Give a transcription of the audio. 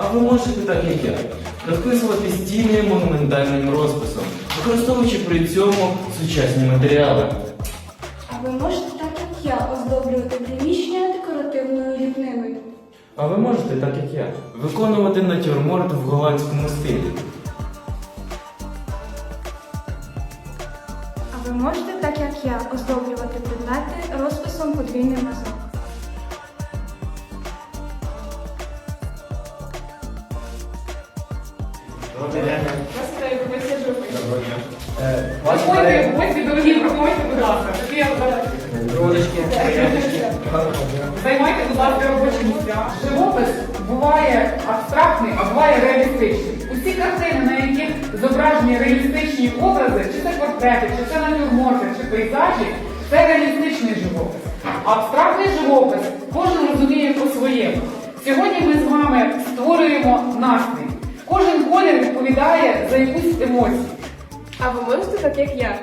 А ви можете, так як я, розписувати стіни монументальним розписом, використовуючи при цьому сучасні матеріали. А ви можете, так як я, оздоблювати приміщення декоративною ліпниною. А ви можете, так як я, виконувати натюрморт в голландському стилі. А ви можете, так як я, оздоблювати предмети розписом подвійний мазок. Проходьте, гості, дорогі, проходьте, будь ласка. Займайте, будь ласка, робочі місця. Живопис буває абстрактний, а буває реалістичний. Усі картини, на яких зображені реалістичні образи, чи це портрети, чи це натюрморти, чи пейзажі, це реалістичний живопис. Абстрактний живопис кожен розуміє по-своєму. Сьогодні ми з вами створюємо настрій. Колір відповідає за якусь емоцію. А ви можете так, як я,